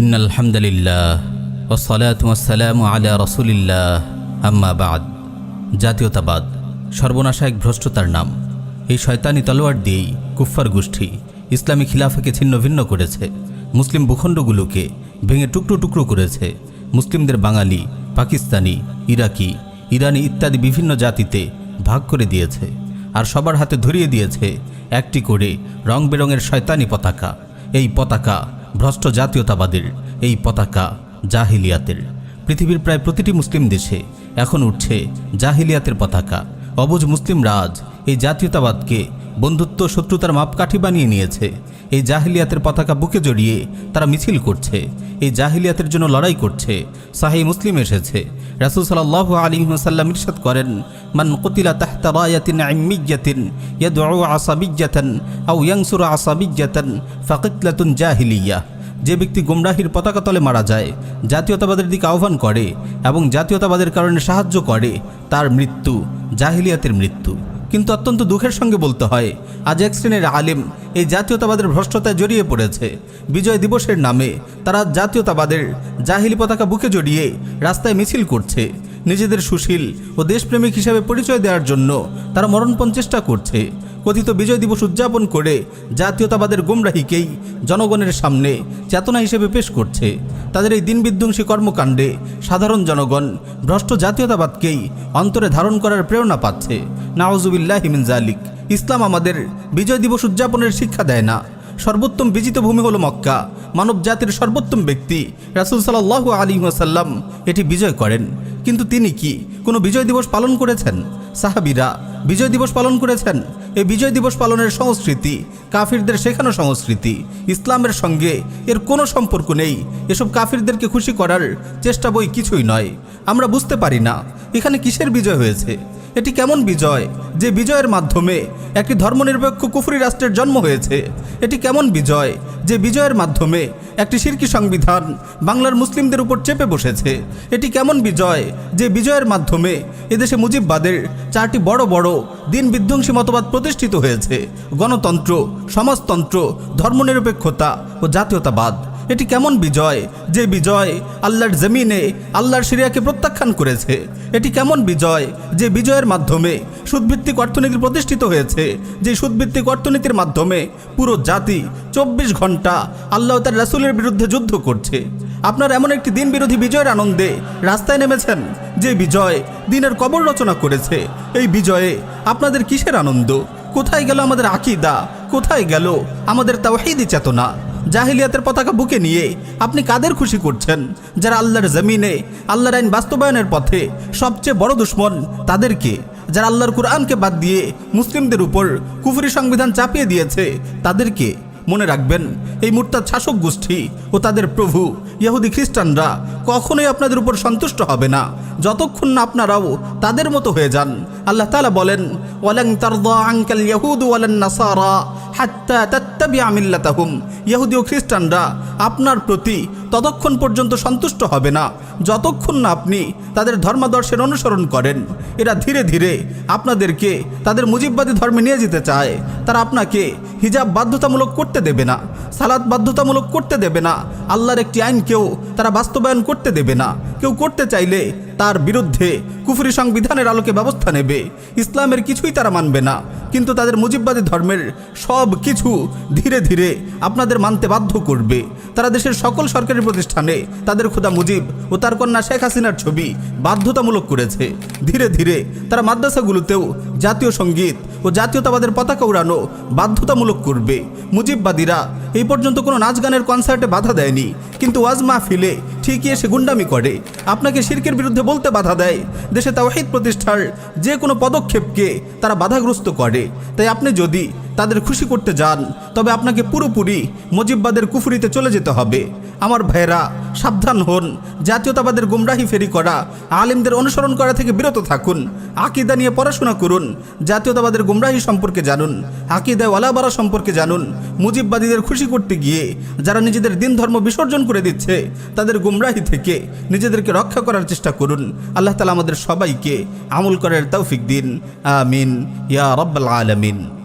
In আলহামদুলিল্লাহ ওসালাতাম আলা রসুলিল্লাহ। আম্মাবাদ জাতীয়তাবাদ। সর্বনাশা এক ভ্রষ্টতার নাম। এই শয়তানি তলোয়ার দিয়েই কুফফার গোষ্ঠী ইসলামী খিলাফাকে ছিন্ন ভিন্ন করেছে। মুসলিম ভূখণ্ডগুলোকে ভেঙে টুকরো টুকরো করেছে। মুসলিমদের বাঙালি, পাকিস্তানি, ইরাকি, ইরানি ইত্যাদি বিভিন্ন জাতিতে ভাগ করে দিয়েছে। আর সবার হাতে ধরিয়ে দিয়েছে একটি করে রং বেরঙের শয়তানি পতাকা। এই পতাকা ভ্রষ্ট জাতীয়তাবাদের এই পতাকা জাহিলিয়াতের। পৃথিবীর প্রায় প্রতিটি মুসলিম দেশে এখন উঠছে জাহিলিয়াতের পতাকা। অবুজ মুসলিম রাজ এই জাতীয়তাবাদকে বন্ধুত্ব, শত্রুতার মাপকাঠি বানিয়ে নিয়েছে। এই জাহিলিয়াতের পতাকা বুকে জড়িয়ে তারা মিছিল করছে। এই জাহিলিয়াতের জন্য লড়াই করছে। সাহি মুসলিম এসেছে। রাসুল সাল্লাহ আলী সাল্লাম ইরশাদ করেন, মান কতিলা তাহতা ফাকিতলাতুন জাহিলিয়া। যে ব্যক্তি গুমরাহির পতাকা তলে মারা যায়, জাতীয়তাবাদের দিকে আহ্বান করে এবং জাতীয়তাবাদের কারণে সাহায্য করে, তার মৃত্যু জাহিলিয়াতের মৃত্যু। কিন্তু অত্যন্ত দুঃখের সঙ্গে বলতে হয়, আজ এক শ্রেণির আলিম এই জাতীয়তাবাদের ভ্রষ্টতায় জড়িয়ে পড়েছে। বিজয় দিবসের নামে তারা জাতীয়তাবাদের জাহিলি পতাকা বুকে জড়িয়ে রাস্তায় মিছিল করছে। নিজেদের সুশীল ও দেশপ্রেমিক হিসাবে পরিচয় দেওয়ার জন্য তারা মরণপণ চেষ্টা করছে। কথিত বিজয় দিবস উদযাপন করে জাতীয়তাবাদের গুমরাহিকেই জনগণের সামনে চেতনা হিসেবে পেশ করছে। তাদের এই দিন বিধ্বংসী কর্মকাণ্ডে সাধারণ জনগণ ভ্রষ্ট জাতীয়তাবাদকেই অন্তরে ধারণ করার প্রেরণা পাচ্ছে। নাওজুবিল্লাহ হিমিন জালিক ইসলাম আমাদের বিজয় দিবস উদযাপনের শিক্ষা দেয় না। সর্বোত্তম বিজিত ভূমি হলো মক্কা। মানব জাতির সর্বোত্তম ব্যক্তি। রাসুল সাল্লাহ আলী ওয়াসাল্লাম এটি বিজয় করেন। কিন্তু তিনি কি কোনো বিজয় দিবস পালন করেছেন? সাহাবিরা, বিজয় দিবস পালন করেছেন? এই বিজয় দিবস পালনের সংস্কৃতি, কাফিরদের শেখানো সংস্কৃতি, ইসলামের সঙ্গে এর কোনো সম্পর্ক নেই। এসব কাফিরদেরকে খুশি করার চেষ্টা বই কিছুই নয়। আমরা বুঝতে পারি না, এখানে কিসের বিজয় হয়েছে? এটি কেমন বিজয়? যে বিজয়ের মাধ্যমে একটি ধর্মনিরপেক্ষ কুফরি রাষ্ট্রের জন্ম হয়েছে, এটি কেমন বিজয়? যে বিজয়ের মাধ্যমে একটি শিরকি সংবিধান বাংলার মুসলিমদের উপর চেপে বসেছে, এটি কেমন বিজয়? যে বিজয়ের মাধ্যমে এদেশে মুজিববাদের চারটি বড় বড় দিন বিধ্বংসী মতবাদ প্রতিষ্ঠিত হয়েছে, গণতন্ত্র, সমাজতন্ত্র, ধর্মনিরপেক্ষতা ও জাতীয়তাবাদ। এটি কেমন বিজয়? যে বিজয় আল্লাহর জমিনে আল্লাহর সিরিয়াকে প্রত্যাখ্যান করেছে, এটি কেমন বিজয়? যে বিজয়ের মাধ্যমে সুদভিত্তিক অর্থনীতি প্রতিষ্ঠিত হয়েছে, যে সুদভিত্তিক অর্থনীতির মাধ্যমে পুরো জাতি চব্বিশ ঘণ্টা আল্লাহ তার রাসুলের বিরুদ্ধে যুদ্ধ করছে। আপনার এমন একটি দিন বিরোধী বিজয়ের আনন্দে রাস্তায় নেমেছেন, যে বিজয় দিনের কবর রচনা করেছে। এই বিজয়ে আপনাদের কিসের আনন্দ? কোথায় গেল আমাদের আকিদা? কোথায় গেল আমাদের তাওহিদি চেতনা? জাহিলিয়াতের পতাকা বুকে নিয়ে আপনি কাদের খুশি করছেন? যারা আল্লাহর জমিনে, আল্লাহর আইন বাস্তবায়নের পথে সবচেয়ে বড় দুশ্মন, তাদেরকে যারা আল্লাহর কুরআনকে বাদ দিয়ে মুসলিমদের উপর কুফুরি সংবিধান চাপিয়ে দিয়েছে, তাদেরকে মনে রাখবেন, এই মুরতাদ শাসক গোষ্ঠী ও তাদের প্রভু ইহুদি খ্রিস্টানরা কখনোই আপনাদের উপর সন্তুষ্ট হবে না। যতক্ষণ না আপনারাও তাদের মতো হয়ে যান, আল্লাহ তালা বলেন ওয়ালাং তারদা আনকাল ইয়াহুদ ওয়ালান হাত্তা তাত্তাবিআ মিল্লাতাহুম। ইহুদি ও খ্রিস্টানরা আপনার প্রতি ততক্ষণ পর্যন্ত সন্তুষ্ট হবে না। যতক্ষণ না আপনি তাদের ধর্মাদর্শের অনুসরণ করেন, এরা ধীরে ধীরে আপনাদেরকে তাদের মুজিববাদী ধর্মে নিয়ে যেতে চায়। তারা আপনাকে হিজাব বাধ্যতামূলক করতে দেবে না সালাদ বাধ্যতামূলক করতে দেবে না, আল্লাহর একটি আইনকেও তারা বাস্তবায়ন করতে দেবে না। কেউ করতে চাইলে তার বিরুদ্ধে কুফরি সংবিধানের আলোকে ব্যবস্থা নেবে। ইসলামের কিছুই তারা মানবে না। কিন্তু তাদের মুজিববাদী ধর্মের সব কিছু ধীরে ধীরে আপনাদের মানতে বাধ্য করবে। তারা দেশের সকল সরকারি প্রতিষ্ঠানে তাদের খোদা মুজিব ও তার কন্যা শেখ হাসিনার ছবি বাধ্যতামূলক করেছে। ধীরে ধীরে তারা মাদ্রাসাগুলোতেও জাতীয় সংগীত ও জাতীয়তাবাদের পতাকা উড়ানো বাধ্যতামূলক করবে। মুজিববাদীরা এই পর্যন্ত কোনো নাচ গানের কনসার্টে বাধা দেয়নি, কিন্তু ওয়াজ মাহফিলে ঠিকই এসে গুন্ডামি করে। আপনাকে শির্কের বিরুদ্ধে বলতে বাধা দেয়। দেশে তাওহিদ প্রতিষ্ঠার যে কোনো পদক্ষেপকে তারা বাধাগ্রস্ত করে। তাই আপনি যদি তাদের খুশি করতে যান, তবে আপনাকে পুরোপুরি মুজিববাদের কুফুরিতে চলে যেতে হবে। আমার ভাইয়েরা, সাবধান হন। জাতীয়তাবাদের গুমরাহি ফেরি করা, আলিমদের অনুসরণ করা থেকে বিরত থাকুন। আকিদা নিয়ে পড়াশোনা করুন। জাতীয়তাবাদের গুমরাহি সম্পর্কে জানুন। আকিদায় ওয়ালাবারা সম্পর্কে জানুন। মুজিববাদীদের খুশি করতে গিয়ে, যারা নিজেদের দিন ধর্ম বিসর্জন করে দিচ্ছে, তাদের গুমরাহি থেকে নিজেদেরকে রক্ষা করার চেষ্টা করুন। আল্লাহ তালা আমাদের সবাইকে আমল করার তৌফিক দিন। আমিন। ইয়া রব্বাল আলমিন।